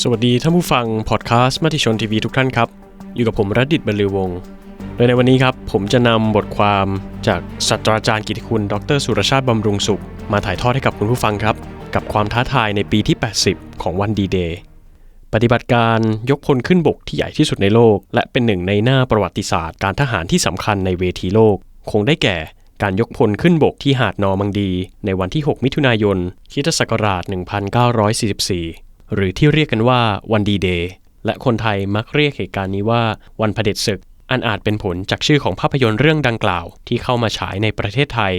สวัสดีท่านผู้ฟังพอดแคสต์มติชนทีวีทุกท่านครับ อยู่กับผมรัตดิตบรรลือวงศ์โดยในวันนี้ครับ ผมจะนำบทความจากศาสตราจารย์กิติคุณ ดรสุรชาติบำรุงสุข มาถ่ายทอดให้กับคุณผู้ฟังครับ กับความท้าทายในปีที่ 80 ของวันดีเดย์ปฏิบัติการยกพลขึ้นบกที่ใหญ่ที่สุดในโลก และเป็นหนึ่งในหน้าประวัติศาสตร์การทหารที่สำคัญในเวทีโลก คงได้แก่การยกพลขึ้นบกที่หาดนอมังดี ในวันที่ 6 มิถุนายนคิตศักราช 1944 หรือที่เรียกกันว่าวันดีเดย์และคนไทยมักเรียกเหตุการณ์นี้ว่าวันเผด็จศึก อันอาจเป็นผลจากชื่อของภาพยนตร์เรื่องดังกล่าว ที่เข้ามาฉายในประเทศไทย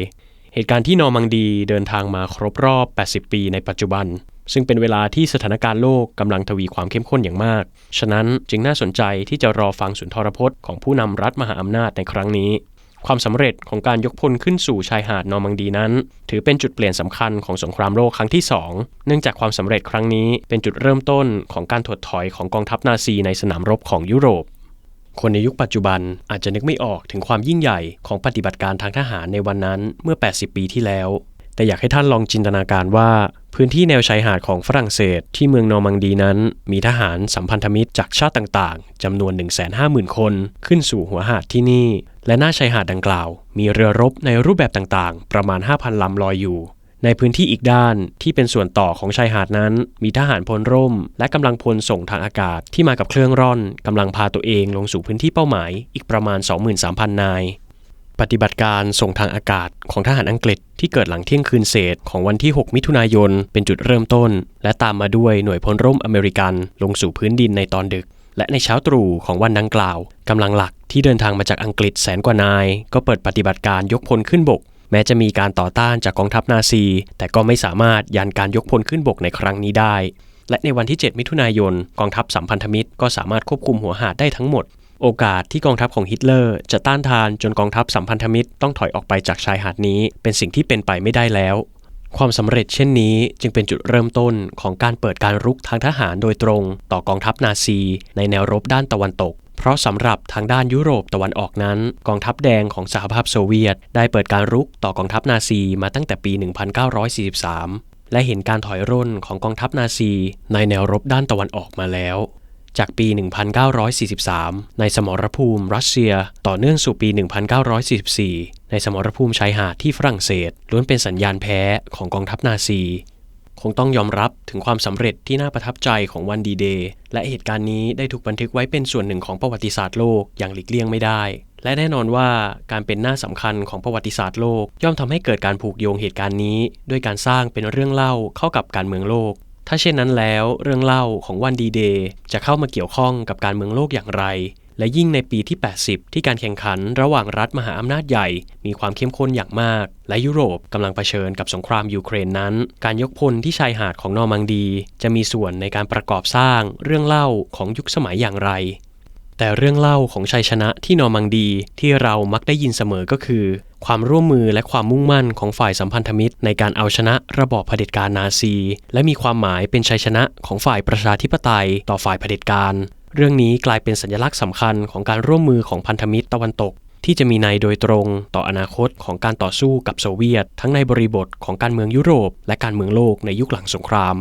เหตุการณ์ที่นอร์มังดีเดินทางมาครบรอบ 80 ปีในปัจจุบัน ซึ่งเป็นเวลาที่สถานการณ์โลกกำลังทวีความเข้มข้นอย่างมาก ฉะนั้นจึงน่าสนใจที่จะรอฟังสุนทรพจน์ของผู้นำรัฐมหาอำนาจในครั้งนี้ ความสำเร็จของการยกพลขึ้นสู่ชายหาดนอร์มังดีนั้น ถือเป็นจุดเปลี่ยนสำคัญของสงครามโลกครั้งที่ 2 เนื่องจากความสำเร็จครั้งนี้เป็นจุดเริ่มต้นของการถดถอยของกองทัพนาซีในสนามรบของยุโรป คนในยุคปัจจุบันอาจจะนึกไม่ออกถึงความยิ่งใหญ่ของปฏิบัติการทางทหารในวันนั้นเมื่อ 80 ปีที่แล้ว แต่อยากให้ท่านลองจินตนาการว่า พื้นที่แนวชายหาดของฝรั่งเศส ที่เมืองนอร์มังดีนั้น มีทหารสัมพันธมิตรจากชาติต่างๆจำนวน 150,000 คน ขึ้นสู่หัวหาดที่นี่ และหน้าชายหาดดังกล่าว มีเรือรบในรูปแบบต่างๆ ประมาณ 5,000 ลำลอยอยู่ ในพื้นที่อีกด้านที่เป็นส่วนต่อของชายหาดนั้น มีทหารพลร่ม และกำลังพลส่งทางอากาศที่มากับเครื่องร่อนกำลังพาตัวเองลงสู่พื้นที่เป้าหมาย อีกประมาณ 23,000 นาย ปฏิบัติการส่งทางอากาศของทหารอังกฤษที่เกิดหลังเที่ยงคืนเศษของวันที่ 6 มิถุนายน เป็นจุดเริ่มต้น และตามมาด้วยหน่วยพลร่มอเมริกันลงสู่พื้นดินในตอนดึก และในเช้าตรู่ของวันดังกล่าวกำลังหลักที่เดินทางมาจากอังกฤษแสนกว่านาย ก็เปิดปฏิบัติการยกพลขึ้นบก แม้จะมีการต่อต้านจากกองทัพนาซี แต่ก็ไม่สามารถยันการยกพลขึ้นบกในครั้งนี้ได้ และในวันที่ 7 มิถุนายน กองทัพสัมพันธมิตรก็สามารถควบคุมหัวหาดได้ทั้งหมด โอกาสที่กองทัพของฮิตเลอร์ จะต้านทานจนกองทัพสัมพันธมิตรต้องถอยออกไปจากชายหาดนี้ เป็นสิ่งที่เป็นไปไม่ได้แล้ว ความสำเร็จเช่นนี้จึงเป็นจุดเริ่มต้นของการเปิดการรุกทางทหารโดยตรงต่อกองทัพนาซี ในแนวรบด้านตะวันตกเพราะสำหรับทางด้านยุโรปตะวันออกนั้น กองทัพแดงของสหภาพโซเวียต ได้เปิดการรุกต่อกองทัพนาซีมาตั้งแต่ปี 1943 และเห็นการถอยร่นของกองทัพนาซีในแนวรบด้านตะวันออกมาแล้ว จากปี 1943 ในสมรภูมิรัสเซีย ต่อเนื่องสู่ปี 1944 ในสมรภูมิชายหาดที่ฝรั่งเศสล้วนเป็นสัญญาณแพ้ของกองทัพนาซี คงต้องยอมรับถึงความสำเร็จที่น่าประทับใจของวันดีเดย์และเหตุการณ์นี้ได้ถูกบันทึกไว้เป็นส่วนหนึ่งของประวัติศาสตร์โลกอย่างหลีกเลี่ยงไม่ได้และแน่นอนว่าการเป็นหน้าสำคัญของประวัติศาสตร์โลก ย่อมทำให้เกิดการผูกโยงเหตุการณ์นี้ ด้วยการสร้างเป็นเรื่องเล่าเข้ากับการเมืองโลก ถ้าเช่นนั้นแล้วเรื่องเล่าของวันดีเดย์จะเข้ามาเกี่ยวข้องกับการเมืองโลกอย่างไร และยิ่งในปีที่ 80 ที่การแข่งขันระหว่างรัฐมหาอำนาจใหญ่ มีความเข้มข้นอย่างมาก และยุโรปกำลังเผชิญกับสงครามยูเครนนั้น การยกพลที่ชายหาดของนอร์มังดี จะมีส่วนในการประกอบสร้างเรื่องเล่าของยุคสมัยอย่างไร แต่เรื่องเล่าของชัยชนะที่นอร์มังดีที่เรามักได้ยินเสมอก็คือ ความร่วมมือและความมุ่งมั่นของฝ่ายสัมพันธมิตร ในการเอาชนะระบอบเผด็จการนาซี และมีความหมายเป็นชัยชนะของฝ่ายประชาธิปไตย ต่อฝ่ายเผด็จการเรื่องนี้กลายเป็นสัญลักษณ์สำคัญของการร่วมมือของพันธมิตรตะวันตก ที่จะมีในโดยตรงต่ออนาคตของการต่อสู้กับโซเวียต ทั้งในบริบทของการเมืองยุโรป และการเมืองโลกในยุคหลังสงคราม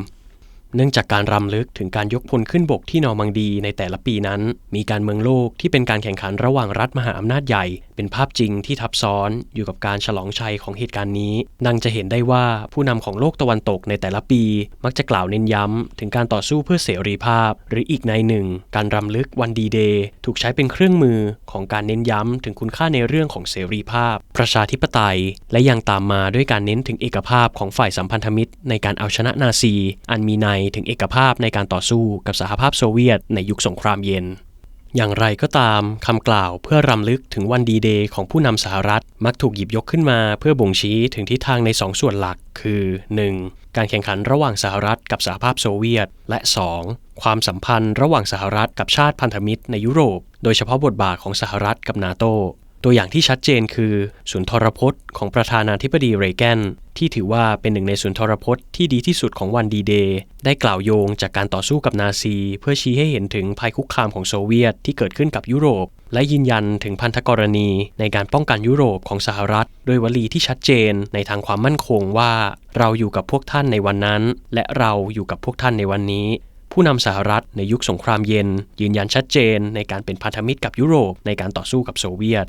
เนื่องจากการรำลึกถึงการยกพลขึ้นบกที่นอร์มังดีในแต่ละปีนั้น มีการเมืองโลกที่เป็นการแข่งขันระหว่างรัฐมหาอำนาจใหญ่ เป็นภาพจริงที่ทับซ้อนอยู่กับการฉลองชัยของเหตุการณ์นี้นังจะเห็นได้ว่าผู้นำของโลกตะวันตกในแต่ละปี มักจะกล่าวเน้นย้ำถึงการต่อสู้เพื่อเสรีภาพ หรืออีกในหนึ่ง การรำลึกวันดีเดย์ถูกใช้เป็นเครื่องมือของการเน้นย้ำถึงคุณค่าในเรื่องของเสรีภาพ ประชาธิปไตย และยังตามมาด้วยการเน้นถึงเอกภาพของฝ่ายสัมพันธมิตร ในการเอาชนะนาซี อันมีในถึงเอกภาพในการต่อสู้กับสหภาพโซเวียตในยุคสงครามเย็น อย่างไรก็ตามคำกล่าวเพื่อรำลึกถึงวันดีเดย์ของผู้นำสหรัฐมักถูกหยิบยกขึ้นมาเพื่อบ่งชี้ถึงทิศทางใน2ส่วนหลัก คือ 1. การแข่งขันระหว่างสหรัฐกับสหภาพโซเวียต และ 2. ความสัมพันธ์ระหว่างสหรัฐกับชาติพันธมิตรในยุโรป โดยเฉพาะบทบาทของสหรัฐกับนาโต ตัวอย่างที่ชัดเจนคือสุนทรพจน์ของประธานาธิบดีเรแกนที่ถือว่าเป็นหนึ่งในสุนทรพจน์ที่ดีที่สุดของวันดีเดย์ได้กล่าวโยงจากการต่อสู้กับนาซี เพื่อชี้ให้เห็นถึงภัยคุกคามของโซเวียตที่เกิดขึ้นกับยุโรป และยืนยันถึงพันธกรณีในการป้องกันยุโรปของสหรัฐ ด้วยวลีที่ชัดเจนในทางความมั่นคงว่า เราอยู่กับพวกท่านในวันนั้น และเราอยู่กับพวกท่านในวันนี้ผู้นำสหรัฐในยุคสงครามเย็น ยืนยันชัดเจนในการเป็นพันธมิตรกับยุโรปในการต่อสู้กับโซเวียต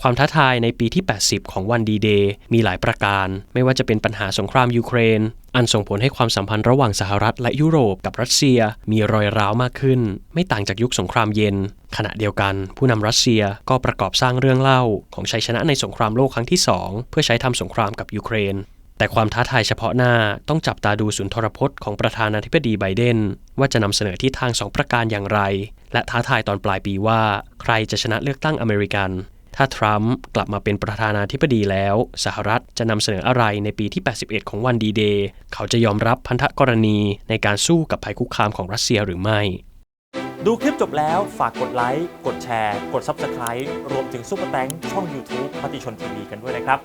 ความท้าทายในปีที่ 80 ของวันดีเดย์มีหลายประการ ไม่ว่าจะเป็นปัญหาสงครามยูเครน อันส่งผลให้ความสัมพันธ์ระหว่างสหรัฐและยุโรปกับรัสเซียมีรอยร้าวมากขึ้น ไม่ต่างจากยุคสงครามเย็น ขณะเดียวกัน ผู้นำรัสเซียก็ประกอบสร้างเรื่องเล่า ของชัยชนะในสงครามโลกครั้งที่ 2 เพื่อใช้ทำสงครามกับยูเครนแต่ความท้าทายเฉพาะหน้าต้องจับตาดูสุนทรพจน์ของประธานาธิบดีไบเดน ว่าจะนำเสนอทิศทางสองประการอย่างไร และท้าทายตอนปลายปีว่า ใครจะชนะเลือกตั้งอเมริกัน ถ้าทรัมป์กลับมาเป็นประธานาธิบดีแล้ว สหรัฐจะนำเสนออะไรในปีที่ 81 ของวันดีเดย์เขาจะยอมรับพันธกรณีในการสู้กับภัยคุกคามของรัสเซียหรือไม่ ดูคลิปจบแล้วฝากกดไลค์กดแชร์ กด Subscribe รวมถึงซุปเปอร์แตงช่อง YouTube มติชนทีวีกันด้วยนะครับ